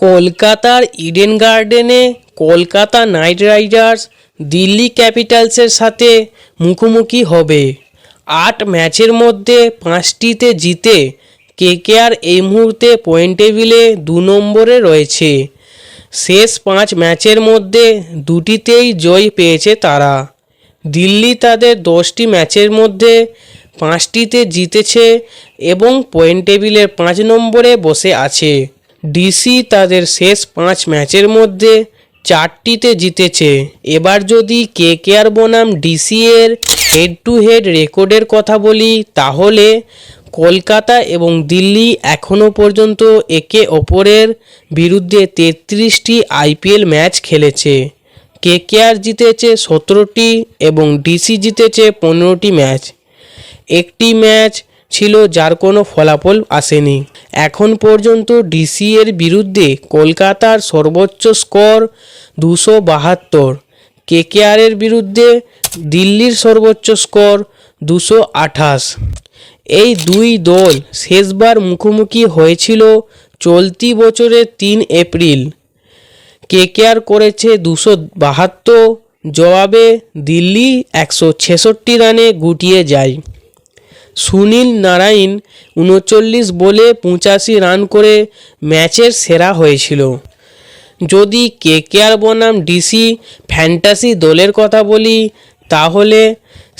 কলকাতার ইডেন গার্ডেনে Kolkata knight riders Delhi ক্যাপিটালসের সাথে মুখোমুখি হবে। আট ম্যাচের মধ্যে পাঁচটিতে জিতে কেকেআর এই মুহূর্তে পয়েন্ট টেবিলে দু নম্বরে রয়েছে। শেষ পাঁচ ম্যাচের মধ্যে দুটিতেই জয় পেয়েছে তারা। দিল্লি তাদের দশটি ম্যাচের মধ্যে পাঁচটিতে জিতেছে এবং পয়েন্ট টেবিলের পাঁচ নম্বরে বসে আছে। ডিসি তাদের শেষ পাঁচ ম্যাচের মধ্যে চারটিতে জিতেছে। এবার যদি কে কেআর বনাম ডিসি এর হেড টু হেড রেকর্ডের কথা বলি, তাহলে কলকাতা এবং দিল্লি এখনও পর্যন্ত একে অপরের বিরুদ্ধে তেত্রিশটি আইপিএল ম্যাচ খেলেছে। কেকেআর জিতেছে সতেরোটি এবং ডিসি জিতেছে পনেরোটি ম্যাচ। একটি ম্যাচ ছিল যার কোনো ফলাফল আসেনি। এখন পর্যন্ত ডিসি এর বিরুদ্ধে কলকাতার সর্বোচ্চ স্কোর দুশো বাহাত্তর। কেকেআরের বিরুদ্ধে দিল্লির সর্বোচ্চ স্কোর দুশো আঠাশ। এই দুই দল শেষবার মুখোমুখি হয়েছিল চলতি বছরের তিন এপ্রিল। কেকেআর করেছে দুশো বাহাত্তর, জবাবে দিল্লি একশো ছেষট্টি রানে গুটিয়ে যায়। সুনীল নারায়ণ উনচল্লিশ বলে পঁচাশি রান করে ম্যাচের সেরা হয়েছিল। যদি কেকেআর বনাম ডিসি ফ্যান্টাসি দলের কথা বলি, তাহলে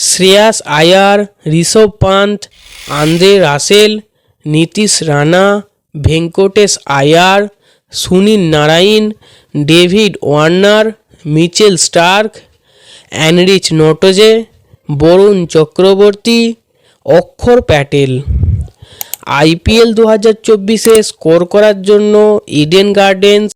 Shreyas Iyer, Rishabh Pant, Andre Russell, Nitish Rana, Venkatesh Iyer, Sunil Narine, David Warner, Mitchell Starc, Anrich Nortje, Varun Chakravarthy Axar Patel. IPL দু হাজার চব্বিশে স্কোর করার জন্য ইডেন গার্ডেন্স